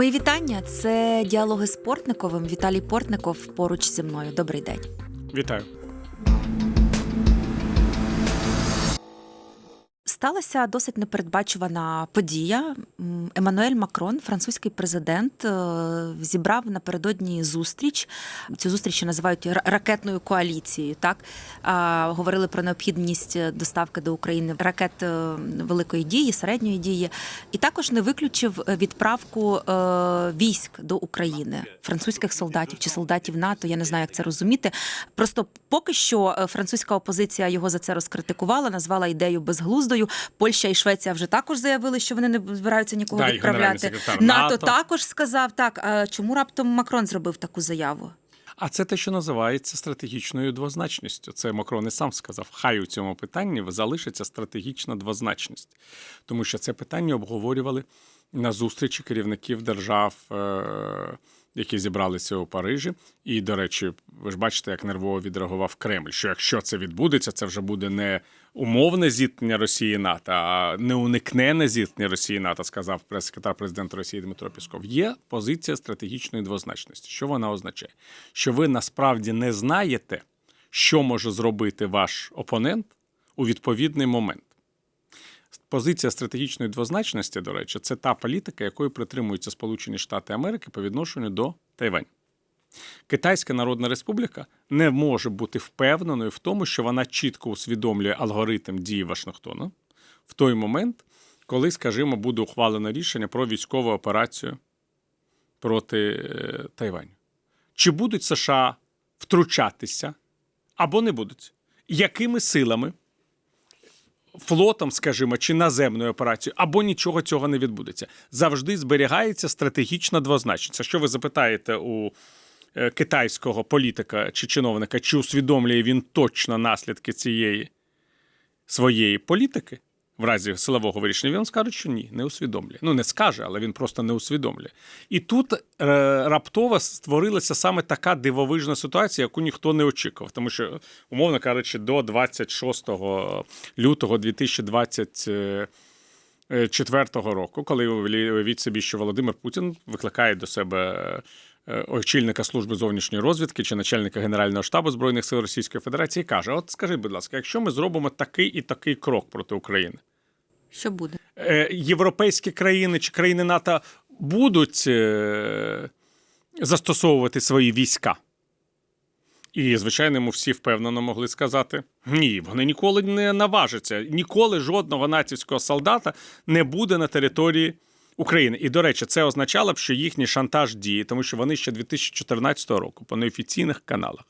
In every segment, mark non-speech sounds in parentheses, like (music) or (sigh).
Мої вітання. Це діалоги з Портниковим. Віталій Портников поруч зі мною. Добрий день. Вітаю. Сталася досить непередбачувана подія. Еммануель Макрон, французький президент, е, зібрав напередодні зустріч. Цю зустріч називають ракетною коаліцією. Так говорили про необхідність доставки до України ракет е, великої дії, середньої дії, і також не виключив відправку е, військ до України, французьких солдатів чи солдатів НАТО. Я не знаю, як це розуміти. Просто поки що французька опозиція його за це розкритикувала, назвала ідею безглуздою. Польща і Швеція вже також заявили, що вони не збираються нікого Да, відправляти. НАТО НАТО. також сказав так. А чому раптом Макрон зробив таку заяву? А це те, що називається стратегічною двозначністю. Це Макрон і сам сказав. Хай у цьому питанні залишиться стратегічна двозначність, тому що це питання обговорювали на зустрічі керівників держав, е- які зібралися у Парижі. І, до речі, ви ж бачите, як нервово відреагував Кремль. Що якщо це відбудеться, це вже буде не умовне зіткнення Росії НАТО, а неуникнене зіткнення Росії НАТО, сказав прес-секретар президента Росії Дмитро Пісков. Є позиція стратегічної двозначності. Що вона означає? Що ви насправді не знаєте, що може зробити ваш опонент у відповідний момент. Позиція стратегічної двозначності, до речі, це та політика, якої притримуються Сполучені Штати Америки по відношенню до Тайвань. Китайська Народна Республіка не може бути впевненою в тому, що вона чітко усвідомлює алгоритм дії Вашингтона в той момент, коли, скажімо, буде ухвалено рішення про військову операцію проти е, Тайваню. Чи будуть США втручатися або не будуть? Якими силами? Флотом, скажімо, чи наземною операцією, або нічого цього не відбудеться. Завжди зберігається стратегічна двозначність. Що ви запитаєте у е, китайського політика чи чиновника, чи усвідомлює він точно наслідки цієї своєї політики? В разі силового вирішення він скаже, що ні, не усвідомлює. Ну не скаже, але він просто не усвідомлює. І тут е, раптово створилася саме така дивовижна ситуація, яку ніхто не очікував. Тому що, умовно кажучи, до 26 лютого 2024 року, коли уявіть собі, що Володимир Путін викликає до себе е, очільника служби зовнішньої розвідки чи начальника Генерального штабу Збройних сил Російської Федерації, каже: От скажіть, будь ласка, якщо ми зробимо такий і такий крок проти України. Що буде? Е, європейські країни чи країни НАТО будуть е, застосовувати свої війська. І, звичайно, йому всі впевнено могли сказати: ні, вони ніколи не наважаться, ніколи жодного націвського солдата не буде на території України. І, до речі, це означало б, що їхній шантаж діє, тому що вони ще 2014 року по неофіційних каналах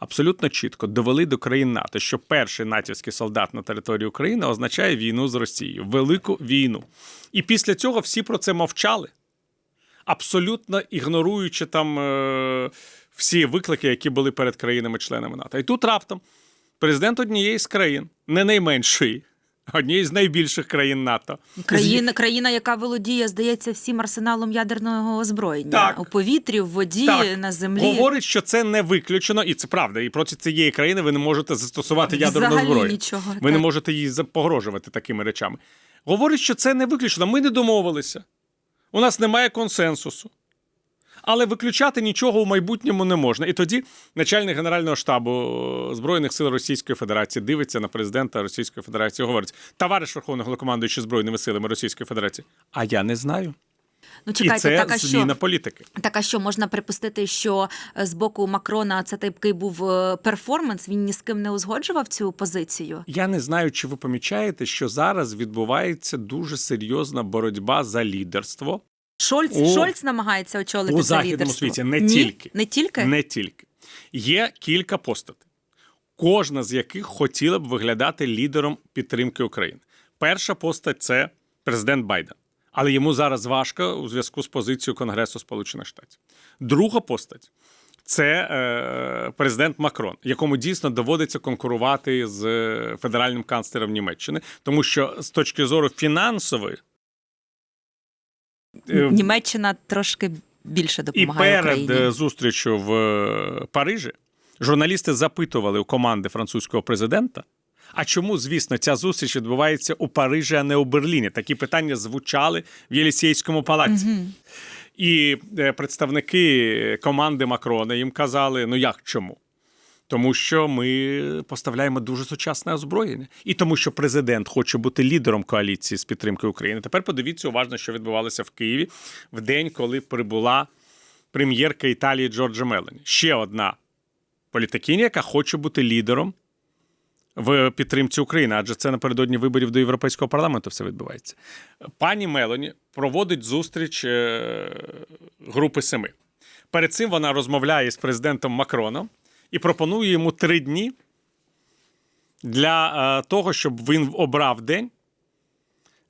абсолютно чітко довели до країн НАТО, що перший натівський солдат на території України означає війну з Росією, велику війну. І після цього всі про це мовчали, абсолютно ігноруючи там е, всі виклики, які були перед країнами-членами НАТО. І тут раптом президент однієї з країн, не найменшої, однієї з найбільших країн НАТО. Країна, країна, яка володіє, здається, всім арсеналом ядерного озброєння Так. у повітрі, в воді, Так. на землі. Говорить, що це не виключено, і це правда. І проти цієї країни ви не можете застосувати ядерну Взагалі зброю. нічого, ви так. не можете їй погрожувати такими речами. Говорить, що це не виключено. Ми не домовилися. У нас немає консенсусу. Але виключати нічого у майбутньому не можна. І тоді начальник Генерального штабу е, Збройних сил Російської Федерації дивиться на президента Російської Федерації говорить: товариш Верховний Головнокомандуючий Збройними силами Російської Федерації. А я не знаю. Ну І це так а що? зміна політики. Так, а що можна припустити, що е, з боку Макрона це такий був е, перформанс? Він ні з ким не узгоджував цю позицію. Я не знаю, чи ви помічаєте, що зараз відбувається дуже серйозна боротьба за лідерство Шольц У- Шольц намагається очолити у західному світі. Не Ні? тільки. не тільки Не тільки. Є кілька постатей, кожна з яких хотіла б виглядати лідером підтримки України. Перша постать це президент Байден. Але йому зараз важко у зв'язку з позицією Конгресу Сполучених Штатів. Друга постать це е, президент Макрон, якому дійсно доводиться конкурувати з е, федеральним канцлером Німеччини, тому що з точки зору фінансової Німеччина трошки більше і перед Україні. е, зустрічю в е, Парижі журналісти запитували у команди французького президента. А чому, звісно, ця зустріч відбувається у Парижі, а не у Берліні? Такі питання звучали в Єлісейському палаці. І е, представники команди Макрона їм казали: ну як чому? Тому що ми поставляємо дуже сучасне озброєння, і тому, що президент хоче бути лідером коаліції з підтримки України. Тепер подивіться уважно, що відбувалося в Києві в день, коли прибула прем'єрка Італії Джорджа Мелані. Ще одна політикиня, яка хоче бути лідером в підтримці України, адже це напередодні виборів до Європейського парламенту все відбувається. Пані Мелані проводить зустріч е, групи семи. Перед цим вона розмовляє з президентом Макроном і пропонує йому три дні для е, того, щоб він обрав день,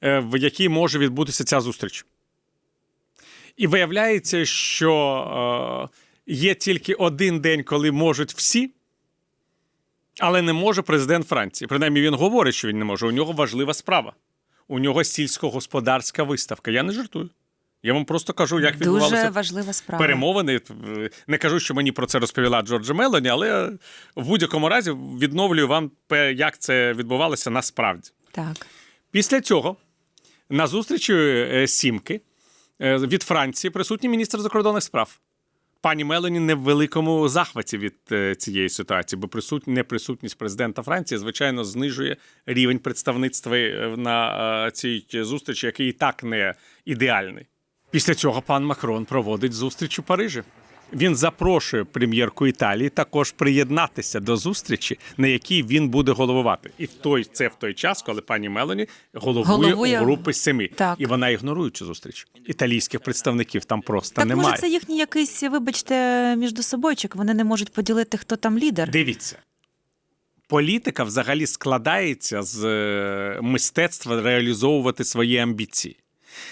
е, в який може відбутися ця зустріч. І виявляється, що е, є тільки один день, коли можуть всі, але не може президент Франції. Принаймні він говорить, що він не може. У нього важлива справа. У нього сільськогосподарська виставка. Я не жартую. Я вам просто кажу, як Дуже важлива справа. перемовини. Не кажу, що мені про це розповіла Джорджа Мелані, але в будь-якому разі відновлюю вам, як це відбувалося насправді. Так. Після цього на зустрічі е, сімки е, від Франції присутній міністр закордонних справ. Пані Мелані не в великому захваті від е, цієї ситуації, бо присут... неприсутність президента Франції, звичайно, знижує рівень представництва е, на е, цій зустрічі, який і так не ідеальний. Після цього пан Макрон проводить зустріч у Парижі. Він запрошує прем'єрку Італії також приєднатися до зустрічі, на якій він буде головувати. І в той це в той час, коли пані Мелані головує, Головує. у групи семи. Так. І вона ігнорує цю зустріч. Італійських представників там просто Так, немає. може, це їхній якийсь, вибачте, між собойчик. Вони не можуть поділити, хто там лідер. Дивіться. Політика взагалі складається з е, мистецтва реалізовувати свої амбіції.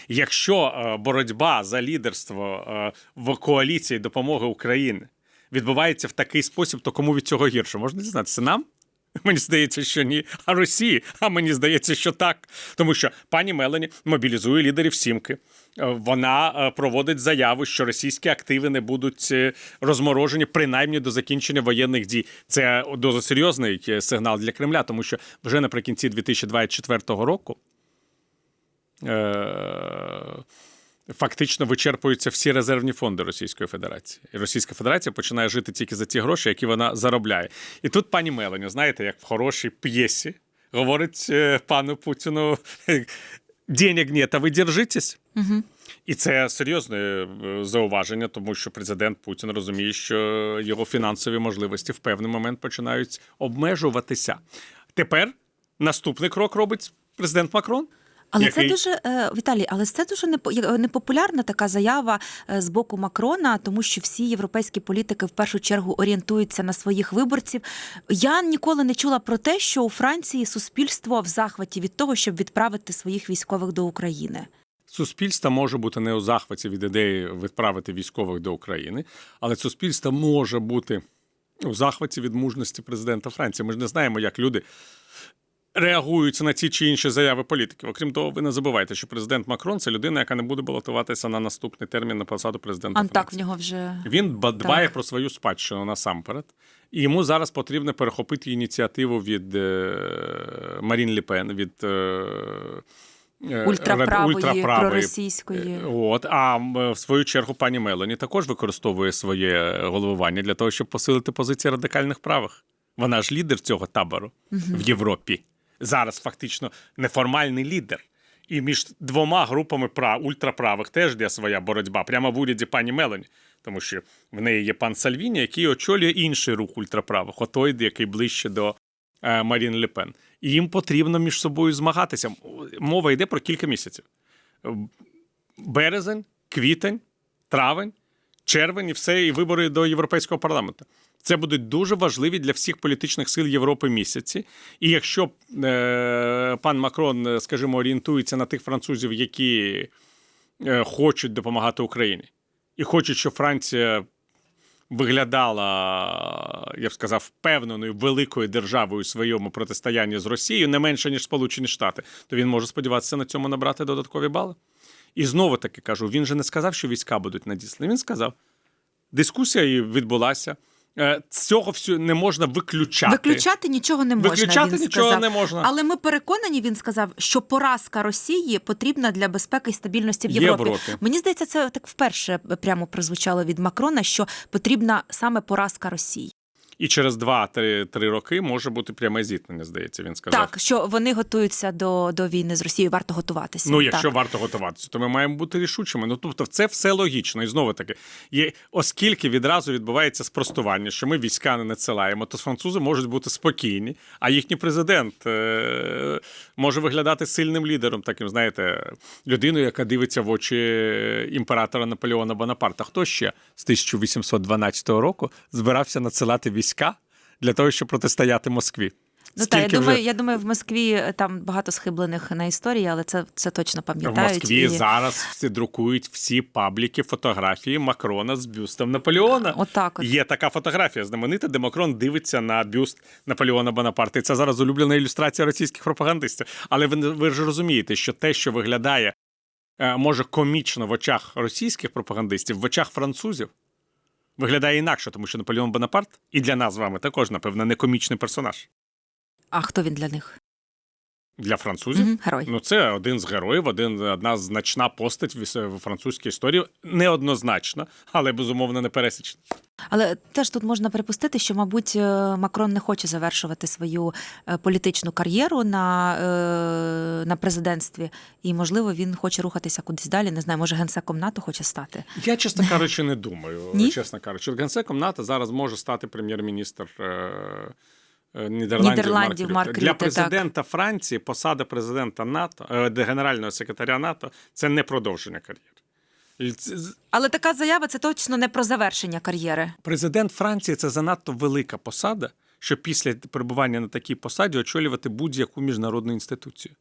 Якщо е, боротьба за лідерство е, в коаліції допомоги України відбувається в такий спосіб, то кому від цього гірше? Можна дізнатися нам? (laughs) Мені здається, що ні. А Росії, а мені здається, що так. Тому що пані Мелані мобілізує лідерів сімки. Е, Вона проводить заяву, що російські активи не будуть розморожені принаймні до закінчення воєнних дій. Це дуже серйозний сигнал для Кремля, тому що вже наприкінці 2024 року. Е- Фактично вичерпуються всі резервні фонди Російської Федерації. І Російська Федерація починає жити тільки за ті гроші, які вона заробляє. І тут пані Мелані, знаєте, як в хорошій п'єсі, говорить е, пану Путіну: денег нет, а ви держитесь. Угу. І це серйозне е, зауваження, тому що президент Путін розуміє, що його фінансові можливості в певний момент починають обмежуватися. Тепер наступний крок робить президент Макрон. Але який... це дуже е, Віталій, але це дуже я- непопулярна така заява е, з боку Макрона, тому що всі європейські політики в першу чергу орієнтуються на своїх виборців. Я ніколи не чула про те, що у Франції суспільство в захваті від того, щоб відправити своїх військових до України. Суспільство може бути не у захваті від ідеї відправити військових до України, але суспільство може бути у захваті від мужності президента Франції. Ми ж не знаємо, як люди реагують на ті чи інші заяви політиків. Окрім того, ви не забувайте, що президент Макрон це людина, яка не буде балотуватися на наступний термін на посаду президента А так в нього вже Він ба- дбає Так. про свою спадщину насамперед. І йому зараз потрібно перехопити ініціативу від е, Марін Ліпен, від е, е, ультраправої, ультраправої проросійської. От, а в свою чергу пані Мелані також використовує своє головування для того, щоб посилити позиції радикальних правих. Вона ж лідер цього табору в Європі. Зараз фактично неформальний лідер. І між двома групами прав, ультраправих теж йде своя боротьба, прямо в уряді пані Мелані. Тому що в неї є пан Сальвіні, який очолює інший рух ультраправих, отой, який ближче до е, Марін Лепен. І їм потрібно між собою змагатися. Мова йде про кілька місяців березень, квітень, травень, червень і все, і вибори до Європейського парламенту. Це будуть дуже важливі для всіх політичних сил Європи місяці. І якщо е, пан Макрон, е, скажімо, орієнтується на тих французів, які е, хочуть допомагати Україні, і хочуть, щоб Франція виглядала, я б сказав, впевненою великою державою у своєму протистоянні з Росією не менше ніж Сполучені Штати, то він може сподіватися на цьому набрати додаткові бали. І знову таки кажу: він же не сказав, що війська будуть надіслані. Він сказав, дискусія відбулася. Е, Цього всього не можна виключати. Виключати нічого не можна. Виключати він нічого сказав. не можна. Але ми переконані, він сказав, що поразка Росії потрібна для безпеки і стабільності в Європі. Європі. Мені здається, це так вперше прямо прозвучало від Макрона, що потрібна саме поразка Росії. І через 2-3 роки може бути пряме зіткнення, здається, він сказав. Так, що вони готуються до, до війни з Росією, варто готуватися. Ну, якщо так. варто готуватися, то ми маємо бути рішучими. Ну тобто, це все логічно. І знову таки, є, оскільки відразу відбувається спростування, що ми війська не надсилаємо, то французи можуть бути спокійні, а їхній президент е- може виглядати сильним лідером, таким, знаєте, людиною, яка дивиться в очі імператора Наполеона Бонапарта. Хто ще з 1812 року збирався надсилати війська для того, щоб протистояти Москві? Ну так, я думаю, вже- я думаю, в Москві е, там багато схиблених на історії, але це, це точно В. Москві і... зараз всі друкують всі пабліки фотографії Макрона з бюстом Наполеона. Отак от. Є така фотографія знаменита, де Макрон дивиться на бюст Наполеона Бонапарта. І це зараз улюблена ілюстрація російських пропагандистів. Але ви, ви ж розумієте, що те, що виглядає е, може комічно в очах російських пропагандистів, в очах французів. Виглядає інакше, тому що Наполеон Бонапарт і для нас з вами також, напевно, не комічний персонаж. А хто він для них? Для французів Мгм, Герой. Ну, це один з героїв, один одна значна постать в, іс- в французькій історії. Неоднозначна, але безумовно не пересічна. Але теж тут можна припустити, що, мабуть, е, Макрон не хоче завершувати свою е, політичну кар'єру на, е, на президентстві, і, можливо, він хоче рухатися кудись далі. Не знаю, може, генсеком НАТО хоче стати. Я, чесно (laughs) кажучи, не думаю. Ні? Чесно кажучи, генсеком НАТО зараз може стати прем'єр-міністр. Нідерландів, Нідерландів Марк Марк. Для Рютте, так. президента Франції посада президента НАТО, генерального секретаря НАТО це не продовження кар'єри. Але така заява це точно не про завершення кар'єри. Президент Франції це занадто велика посада, щоб після перебування на такій посаді очолювати будь-яку міжнародну інституцію.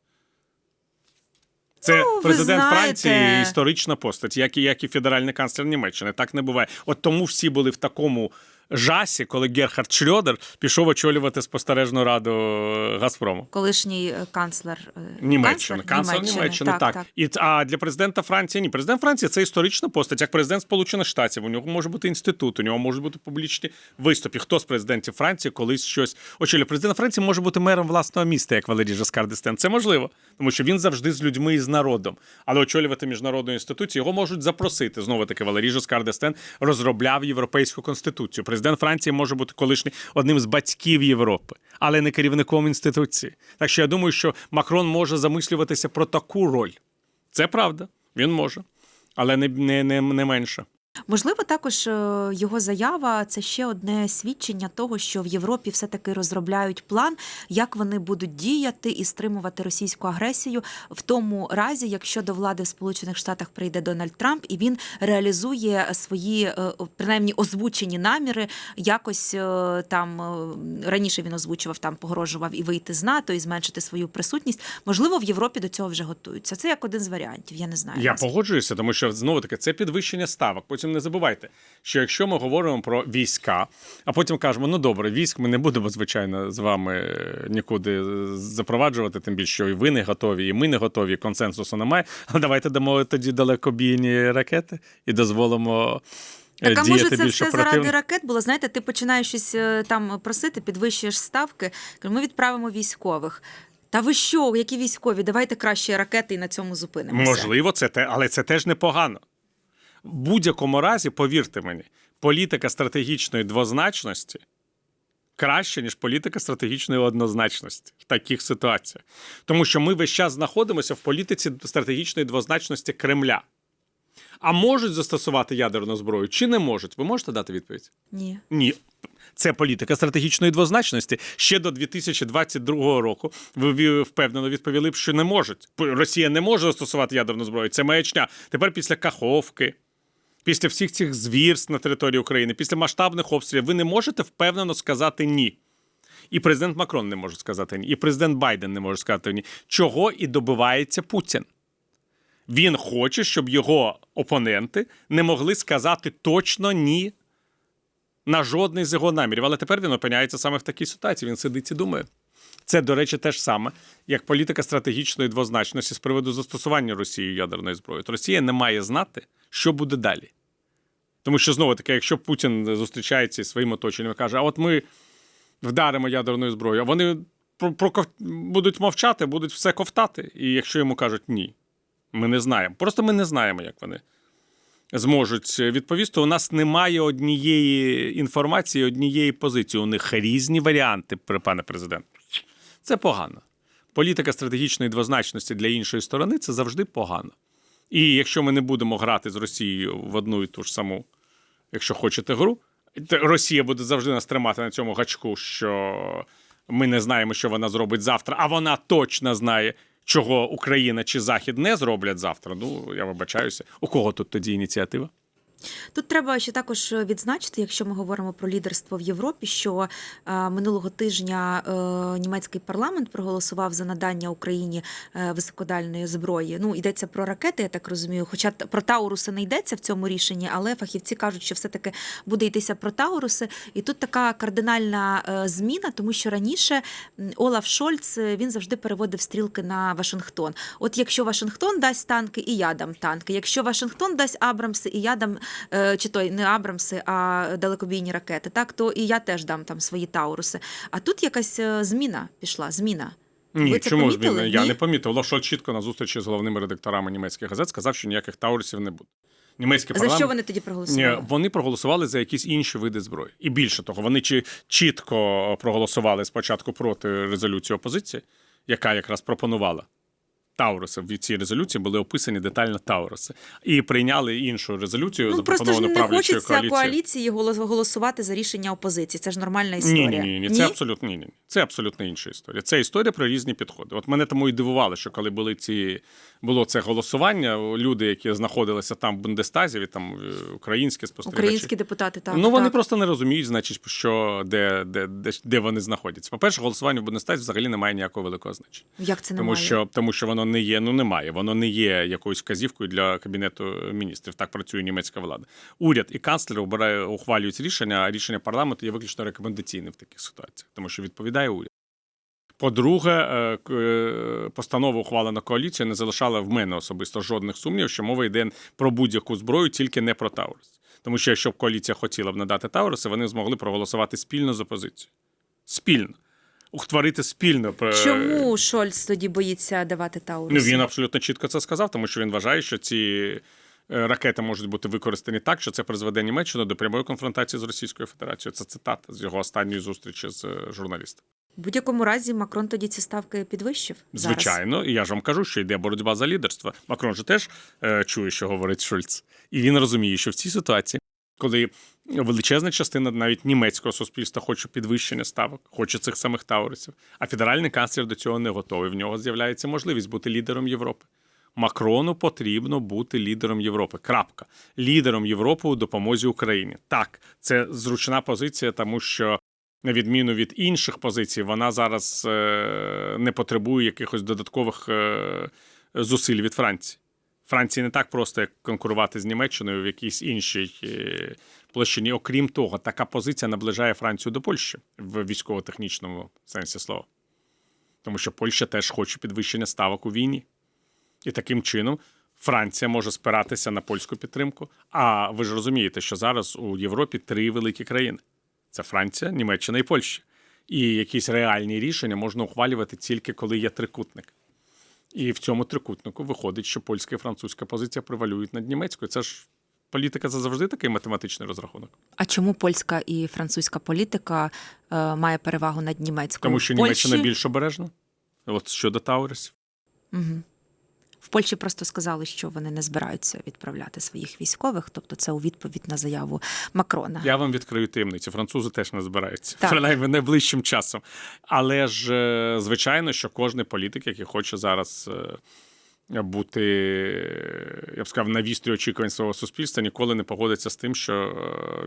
Це Ну, президент знаєте- Франції історична постать, як і, як і федеральний канцлер Німеччини. Так не буває. От тому всі були в такому жасі, коли Герхард Шрёдер пішов очолювати спостережну раду е, Газпрому. Колишній е, канцлер е, Німеччини, канцлер Німеччини, так. І ц- а для президента Франції ні. Президент Франції це історична постать, як президент Сполучених Штатів. У нього може бути інститут, у нього можуть бути публічні виступи. Хто з президентів Франції колись щось очолює? Президент Франції може бути мером власного міста, як Валерій Жескар Дестен. Це можливо, тому що він завжди з людьми і з народом. Але очолювати міжнародну інституцію його можуть запросити. Знову таки, Валерій Жескар Дестен розробляв європейську конституцію. Президент Франції може бути колишній одним з батьків Європи, але не керівником інституції. Так що я думаю, що Макрон може замислюватися про таку роль. Це правда, він може, але не, не, не, не менше. Можливо, також е, його заява це ще одне свідчення того, що в Європі все-таки розробляють план, як вони будуть діяти і стримувати російську агресію в тому разі, якщо до влади в Сполучених Штатах прийде Дональд Трамп і він реалізує свої е, принаймні озвучені наміри. Якось е, там е, раніше він озвучував там, погрожував і вийти з НАТО, і зменшити свою присутність. Можливо, в Європі до цього вже готуються. Це як один з варіантів. Я не знаю. Я наскільки. погоджуюся, тому що знову таки це підвищення ставок. Потім не забувайте, що якщо ми говоримо про війська, а потім кажемо, ну добре, військ ми не будемо, звичайно, з вами е, нікуди запроваджувати, тим більше, що і ви не готові, і ми не готові, консенсусу немає. Але давайте дамо тоді далекобійні ракети і дозволимо. е, Так, а може це все оперативно. заради ракет було? Знаєте, ти починаєш щось е, там просити, підвищуєш ставки. Ми відправимо військових. Та ви що, які військові? Давайте краще ракети і на цьому зупинимося. Можливо, це те, але це теж непогано. В будь-якому разі, повірте мені, політика стратегічної двозначності краще, ніж політика стратегічної однозначності в таких ситуаціях. Тому що ми весь час знаходимося в політиці стратегічної двозначності Кремля. А можуть застосувати ядерну зброю чи не можуть? Ви можете дати відповідь? Ні. Ні. Це політика стратегічної двозначності. Ще до 2022 року ви впевнено відповіли б, що не можуть. Росія не може застосувати ядерну зброю. Це маячня. Тепер після Каховки, після всіх цих звірств на території України, після масштабних обстрілів, ви не можете впевнено сказати ні. І президент Макрон не може сказати ні, і президент Байден не може сказати ні. Чого і добивається Путін. Він хоче, щоб його опоненти не могли сказати точно ні на жодний з його намірів. Але тепер він опиняється саме в такій ситуації. Він сидить і думає. Це, до речі, те ж саме, як політика стратегічної двозначності з приводу застосування Росією ядерної зброї. От Росія не має знати, що буде далі. Тому що знову таки, якщо Путін зустрічається зі своїм оточенням каже, а от ми вдаримо ядерною зброєю, а вони про, про, будуть мовчати, будуть все ковтати. І якщо йому кажуть ні, ми не знаємо. Просто ми не знаємо, як вони зможуть відповісти. У нас немає однієї інформації, однієї позиції. У них різні варіанти, пане президент. Це погано. Політика стратегічної двозначності для іншої сторони це завжди погано. І якщо ми не будемо грати з Росією в одну і ту ж саму, якщо хочете гру, Росія буде завжди нас тримати на цьому гачку, що ми не знаємо, що вона зробить завтра, а вона точно знає, чого Україна чи Захід не зроблять завтра. Ну я вибачаюся. У кого тут тоді ініціатива? Тут треба ще також відзначити, якщо ми говоримо про лідерство в Європі, що е, минулого тижня е, німецький парламент проголосував за надання Україні е, високодальної зброї. Ну йдеться про ракети, я так розумію. Хоча про Тауруси не йдеться в цьому рішенні, але фахівці кажуть, що все-таки буде йтися про Тауруси. І тут така кардинальна зміна, тому що раніше Олаф Шольц він завжди переводив стрілки на Вашингтон. От якщо Вашингтон дасть танки, і я дам танки. Якщо Вашингтон дасть Абрамси, і я дам чи той не Абрамси, а далекобійні ракети, так то і я теж дам там свої Тауруси. А тут якась е, зміна пішла. Зміна. Ні, Ви це чому помітили? він? Я Ні? не помітив. Лошо чітко на зустрічі з головними редакторами німецьких газет сказав, що ніяких таурусів не буде. Німецький За що вони тоді проголосували? Ні, вони проголосували за якісь інші види зброї. І більше того, вони чи чітко проголосували спочатку проти резолюції опозиції, яка якраз пропонувала. Тауруси в цій резолюції були описані детально Тауруси, і прийняли іншу резолюцію, Ну просто ж не хочеться коаліції голос- голосувати за рішення опозиції. Це ж нормальна Ні, історія. ні, ні, ні, це абсолютно ні, ні. Це абсолютно інша історія. Це історія про різні підходи. От мене тому і дивувало, що коли були ці було це голосування, люди, які знаходилися там в Бундестазі, від там е, українські спостерігачі. Українські депутати так. ну вони так. просто не розуміють, значить, що де, де, де, де вони знаходяться. По-перше, голосування в Бундестазі взагалі не має ніякого великого значення. як це Тому що, тому що воно не є, ну немає. Воно не є якоюсь вказівкою для кабінету міністрів. Так працює німецька влада. Уряд і канцлер обирає, ухвалюють рішення, а рішення парламенту є виключно рекомендаційним в таких ситуаціях, тому що відповідає уряд. По-друге, е, е, постанова ухвалена коаліцією не залишала в мене особисто жодних сумнівів, що мова йде про будь-яку зброю, тільки не про Таурус. Тому що якщо б коаліція хотіла б надати Тауруси, вони змогли проголосувати спільно з опозицією. Спільно. Ухтворити спільно. е, Чому Шольц тоді боїться давати Тауруси? Ну, він абсолютно чітко це сказав, тому що він вважає, що ці ракети можуть бути використані так, що це призведе Німеччину до прямої конфронтації з Російською Федерацією. Це цитата з його останньої зустрічі з журналістом. В будь-якому разі Макрон тоді ці ставки підвищив. зараз. Звичайно, і я ж вам кажу, що йде боротьба за лідерство. Макрон же теж е, чує, що говорить Шульц, і він розуміє, що в цій ситуації, коли величезна частина навіть німецького суспільства хоче підвищення ставок, хоче цих самих таурисів, а федеральний канцлер до цього не готовий. В нього з'являється можливість бути лідером Європи. Макрону потрібно бути лідером Європи. Крапка. Лідером Європи у допомозі Україні. Так, це зручна позиція, тому що на відміну від інших позицій, вона зараз е, не потребує якихось додаткових е, зусиль від Франції. Франції не так просто як конкурувати з Німеччиною в якійсь іншій е, площині. Окрім того, така позиція наближає Францію до Польщі в військово-технічному сенсі слова. Тому що Польща теж хоче підвищення ставок у війні. І таким чином Франція може спиратися на польську підтримку. А ви ж розумієте, що зараз у Європі три великі країни: це Франція, Німеччина і Польща. І якісь реальні рішення можна ухвалювати тільки коли є трикутник. І в цьому трикутнику виходить, що польська і французька позиція превалюють над німецькою. Це ж політика це завжди такий математичний розрахунок. А чому польська і французька політика е, має перевагу над німецькою? Тому що Польщі... Німеччина більш обережна. От щодо Таурисів. Угу. В Польщі просто сказали, що вони не збираються відправляти своїх військових, тобто це у відповідь на заяву Макрона. Я вам відкрию таємницю. Французи теж не збираються, Так. принаймні найближчим часом. Але ж, е, звичайно, що кожен політик, який хоче зараз е, бути, е, я б сказав, на вістрі очікувань свого суспільства, ніколи не погодиться з тим, що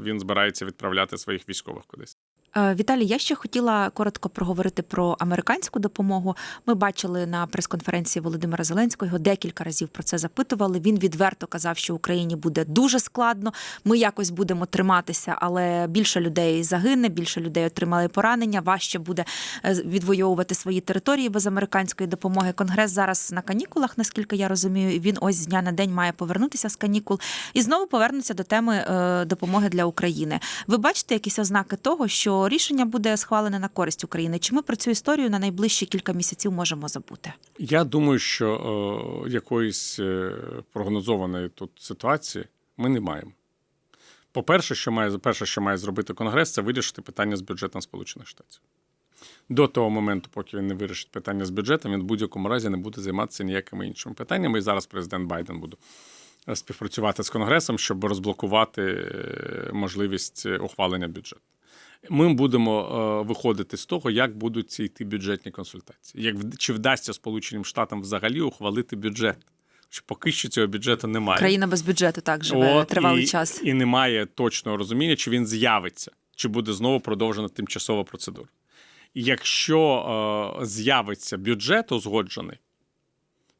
він збирається відправляти своїх військових кудись. Е, Віталій, я ще хотіла коротко проговорити про американську допомогу. Ми бачили на прес-конференції Володимира Зеленського. Його декілька разів про це запитували. Він відверто казав, що Україні буде дуже складно. Ми якось будемо триматися, але більше людей загине, більше людей отримали поранення. Важче буде е, відвоювати свої території без американської допомоги. Конгрес зараз на канікулах, наскільки я розумію, він ось з дня на день має повернутися з канікул і знову повернутися до теми е, допомоги для України. Ви бачите якісь ознаки того, що рішення буде схвалене на користь України? Чи ми про цю історію на найближчі кілька місяців можемо забути? Я думаю, що е, якоїсь е, прогнозованої тут ситуації ми не маємо. По-перше, що має, перше, що має зробити Конгрес, це вирішити питання з бюджетом Сполучених Штатів. До того моменту, поки він не вирішить питання з бюджетом, він в будь-якому разі не буде займатися ніякими іншими питаннями. І зараз президент Байден буде е, співпрацювати з Конгресом, щоб розблокувати можливість ухвалення бюджету. Ми будемо е, виходити з того, як будуть ці йти бюджетні консультації. Як чи вдасться Сполученим Штатам взагалі ухвалити бюджет? Що поки що цього бюджету немає. Країна без бюджету так живе От, тривалий і, час. І немає точного розуміння, чи він з'явиться, чи буде знову продовжена тимчасова процедура. Якщо е, з'явиться бюджет узгоджений,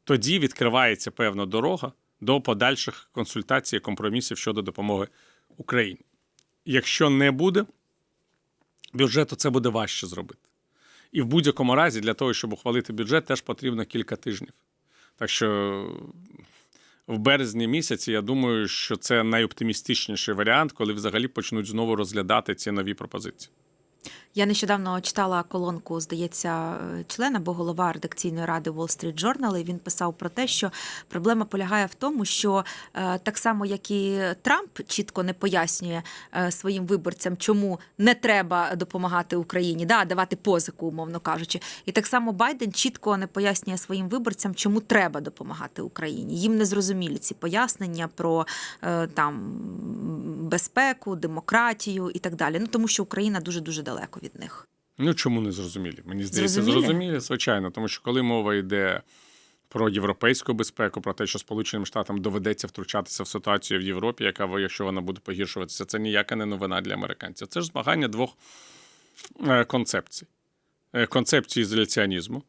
тоді відкривається певна дорога до подальших консультацій і компромісів щодо допомоги Україні. Якщо не буде бюджету, це буде важче зробити. І в будь-якому разі, для того, щоб ухвалити бюджет, теж потрібно кілька тижнів. Так що в березні місяці я думаю, що це найоптимістичніший варіант, коли взагалі почнуть знову розглядати ці нові пропозиції. Я нещодавно читала колонку, здається, члена або голова редакційної ради Wall Street Journal, і він писав про те, що проблема полягає в тому, що е, так само, як і Трамп чітко не пояснює е, своїм виборцям, чому не треба допомагати Україні, да, давати позику, умовно кажучи. І так само Байден чітко не пояснює своїм виборцям, чому треба допомагати Україні. Їм не зрозумілі ці пояснення про е, там безпеку, демократію і так далі. Ну тому що Україна дуже дуже далеко від них. Ну чому не зрозумілі? Мені здається, Зрозумілі? зрозумілі, звичайно, тому що коли мова йде про європейську безпеку, про те, що Сполученим Штатам доведеться втручатися в ситуацію в Європі, яка якщо вона буде погіршуватися, це ніяка не новина для американців. Це ж змагання двох е, концепцій: Е, концепції ізоляціонізму,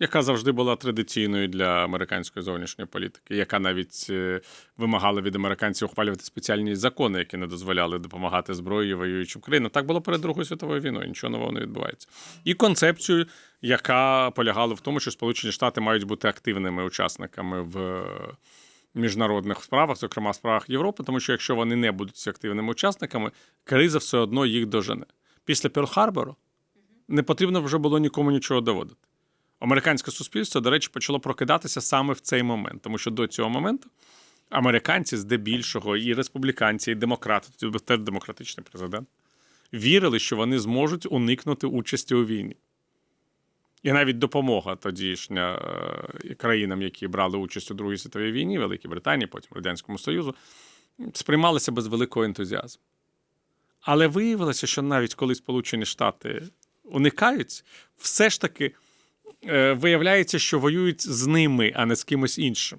яка завжди була традиційною для американської зовнішньої політики, яка навіть е, вимагала від американців ухвалювати спеціальні закони, які не дозволяли допомагати зброєю воюючим країнам. Так було перед Другою світовою війною, нічого нового не відбувається. І концепцію, яка полягала в тому, що Сполучені Штати мають бути активними учасниками в е, міжнародних справах, зокрема справах Європи, тому що якщо вони не будуть активними учасниками, криза все одно їх дожене. Після Перл-Харбору не потрібно вже було нікому нічого доводити. Американське суспільство, до речі, почало прокидатися саме в цей момент, тому що до цього моменту американці, здебільшого, і республіканці, і демократи, теж демократичний президент, вірили, що вони зможуть уникнути участі у війні. І навіть допомога тодішня е, країнам, які брали участь у Другій світовій війні, Великій Британії, потім Радянському Союзу, сприймалася без великого ентузіазму. Але виявилося, що навіть коли Сполучені Штати уникають, все ж таки виявляється, що воюють з ними, а не з кимось іншим.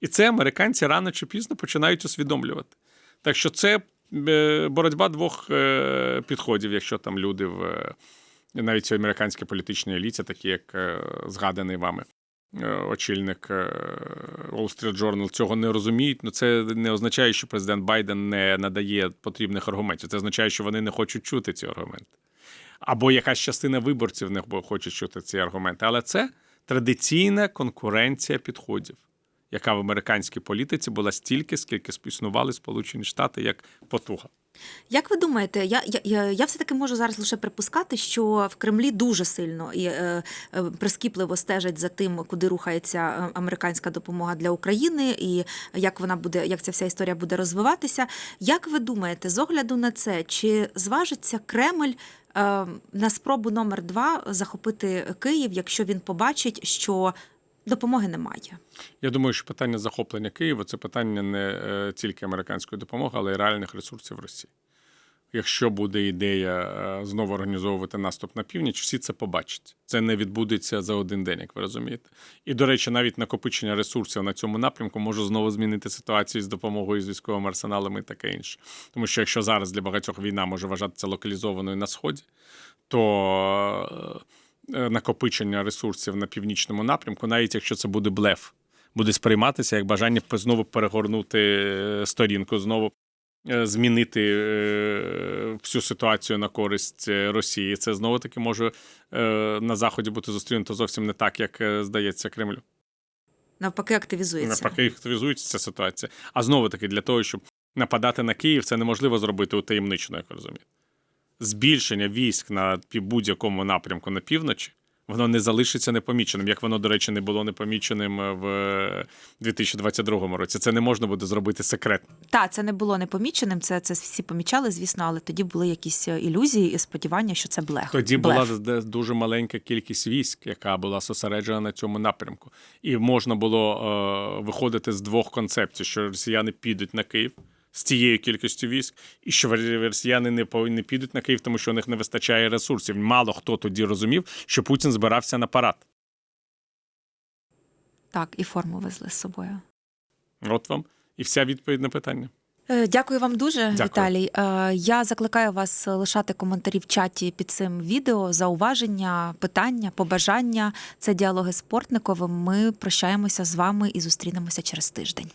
І це американці рано чи пізно починають усвідомлювати. Так що це е, боротьба двох е, підходів, якщо там люди в е, навіть ці американські політичні еліті, такі як е, згаданий вами. е, Очільник е, Wall Street Journal цього не розуміють. Ну це не означає, що президент Байден не надає потрібних аргументів. Це означає, що вони не хочуть чути ці аргументи. Або якась частина виборців не хоче чути ці аргументи. Але це традиційна конкуренція підходів, яка в американській політиці була стільки, скільки існували Сполучені Штати як потуга. Як ви думаєте, я, я, я, я все-таки можу зараз лише припускати, що в Кремлі дуже сильно і е, е, прискіпливо стежать за тим, куди рухається е, американська допомога для України, і як вона буде, як ця вся історія буде розвиватися. Як ви думаєте, з огляду на це, чи зважиться Кремль на спробу номер два захопити Київ, якщо він побачить, що допомоги немає? Я думаю, що питання захоплення Києва це питання не е, тільки американської допомоги, але й реальних ресурсів Росії. Якщо буде ідея е, знову організовувати наступ на північ, всі це побачать. Це не відбудеться за один день, як ви розумієте. І, до речі, навіть накопичення ресурсів на цьому напрямку може знову змінити ситуацію з допомогою з військовими арсеналами і таке інше. Тому що якщо зараз для багатьох війна може вважатися локалізованою на сході, то е, накопичення ресурсів на північному напрямку, навіть якщо це буде блеф, буде сприйматися як бажання знову перегорнути е, сторінку, знову е, змінити е, всю ситуацію на користь е, Росії. Це знову таки може е, на заході бути зустрінуто зовсім не так, як е, здається Кремлю. Навпаки, активізується. Навпаки, активізується ця ситуація. А знову таки, для того, щоб нападати на Київ, це неможливо зробити утаємничено, як ви розумієте. Збільшення військ на будь-якому напрямку на півночі, воно не залишиться непоміченим, як воно, до речі, не було непоміченим е, в 2022 році. Це не можна буде зробити секретно. Та це не було непоміченим. Це, це всі помічали, звісно, але тоді були якісь е, ілюзії і сподівання, що це блех. Тоді Блеф. була дуже маленька кількість військ, яка була зосереджена на цьому напрямку. І можна було е, виходити з двох концепцій: що росіяни підуть на Київ з цією кількістю військ, і що росіяни не повинні підуть на Київ, тому що у них не вистачає ресурсів. Мало хто тоді розумів, що Путін збирався на парад. Так, і форму везли з собою. От вам і вся відповідь на питання. Е, Дякую вам дуже, Дякую. Віталій. Е, Я закликаю вас лишати коментарі в чаті під цим відео, зауваження, питання, побажання. Це діалоги з Портниковим. Ми прощаємося з вами і зустрінемося через тиждень.